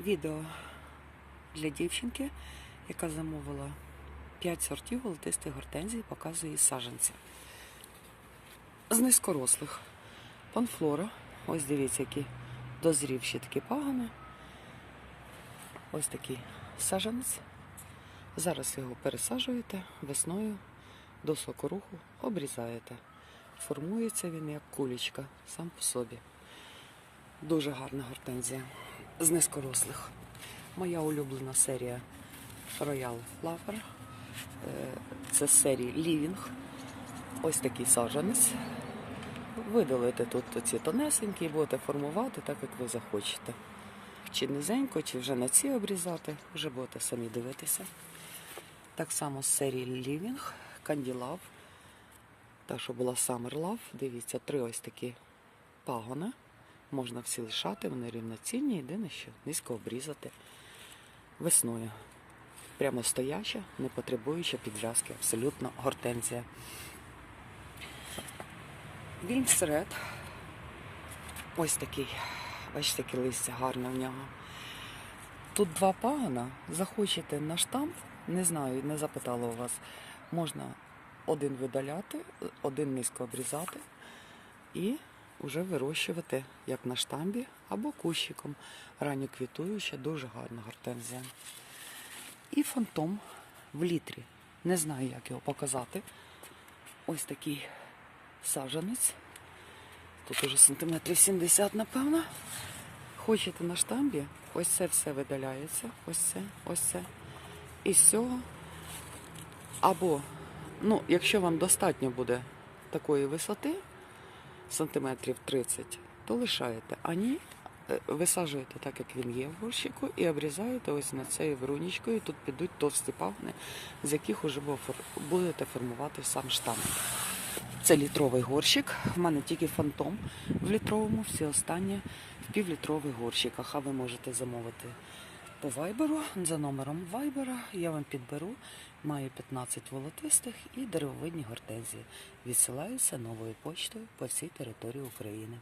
Відео для дівчинки, яка замовила 5 сортів волотистих гортензій, показує її саджанці. З низькорослих. Панфлора. Ось дивіться, які дозрівші такі пагони. Ось такий саджанець. Зараз його пересаджуєте весною до сокоруху, обрізаєте. Формується він як кулічка сам по собі. Дуже гарна гортензія з низькорослих. Моя улюблена серія Royal Flower. Е, Це з серії Living. Ось такий саджанець. Видалите тут ці тонесенькі і будете формувати так, як ви захочете. Чи низенько, чи вже на ці обрізати, вже будете самі дивитися. Так само з серії Living, Candy Love. Та, що була Summer Love. Дивіться, три ось такі пагони. Можна всі лишати, вони рівноцінні, єдине, що низько обрізати весною. Прямо стояча, не потребуюча підв'язки, абсолютно гортензія. Вільмс Ред. Ось такий. Бачите, яке листя гарне в нього. Тут два пагона. Захочете на штамп, не знаю, не запитала у вас. Можна один видаляти, один низько обрізати і вже вирощувати як на штамбі або кущиком. Ранньо квітуюча, дуже гарна гортензія. І фантом в літрі. Не знаю, як його показати. Ось такий саджанець. Тут уже сантиметрів 70, напевно. Хочете на штамбі, ось це все видаляється. Ось це, ось це. І з цього. Або, ну, якщо вам достатньо буде такої висоти, сантиметрів 30, то лишаєте. А ні, е, висаджуєте так, як він є в горщику, і обрізаєте ось над цією верунічкою. Тут підуть товсті пагни, з яких уже будете формувати сам штамп. Це літровий горщик. В мене тільки фантом в літровому, всі останні в півлітрових горщиках. А ви можете замовити по вайберу за номером вайбера. Я вам підберу. Маю 15 волотистих і деревовидні гортензії. Відсилаюся новою почтою по всій території України.